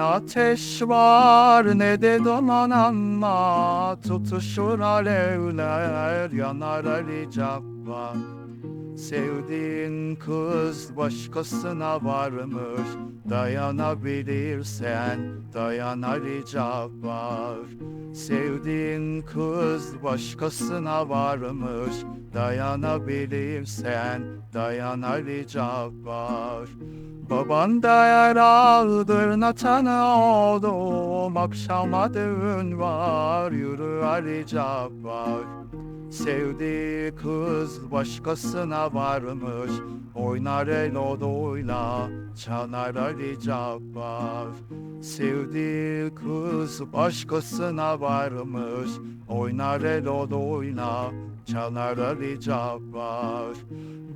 Ateş var ne de donanma Tutuşur alevler yanar Ali Cabbar Sevdiğin kız başkasına varmış. Dayanabilirsen dayan Ali Cabbar Sevdiğin kız başkasına varmış. Dayanabilirsen dayan Ali Cabbar Baban da yaralıdır natanı oldum Akşama düğün var. Yürü Ali Cabbar Sevdiği kız başkasına varmış. Oynar el oduyla çalar Ali Cabbar. Sevdiği kız başkasına varmış. Oynar el oduyla çalar Ali Cabbar.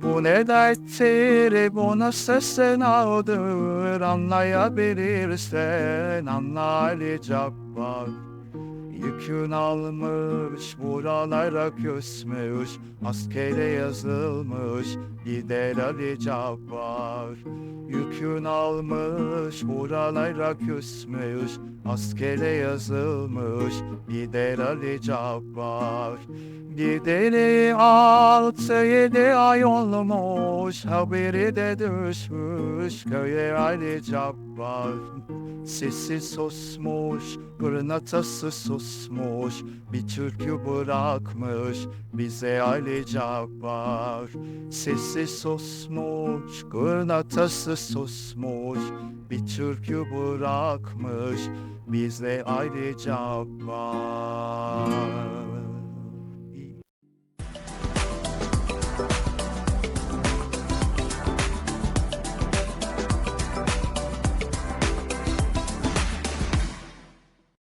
Bu ne derttir bu nasıl sınavdır Anlayabilirsen anla Ali Cabbar Yükün almış buralara küsmüş Askere yazılmış gider Ali Cabbar. Yükün almış buralara küsmüş Askere yazılmış gider Ali Cabbar. Gideri altı yedi ay olmuş Haberi de düşmüş köye Ali Cabbar. Sesi susmuş, gırnatası susmuş Bir türkü bırakmış bize Ali Cabbar. Sesi susmuş, gırnatası susmuş Bir türkü bırakmış bize Ali Cabbar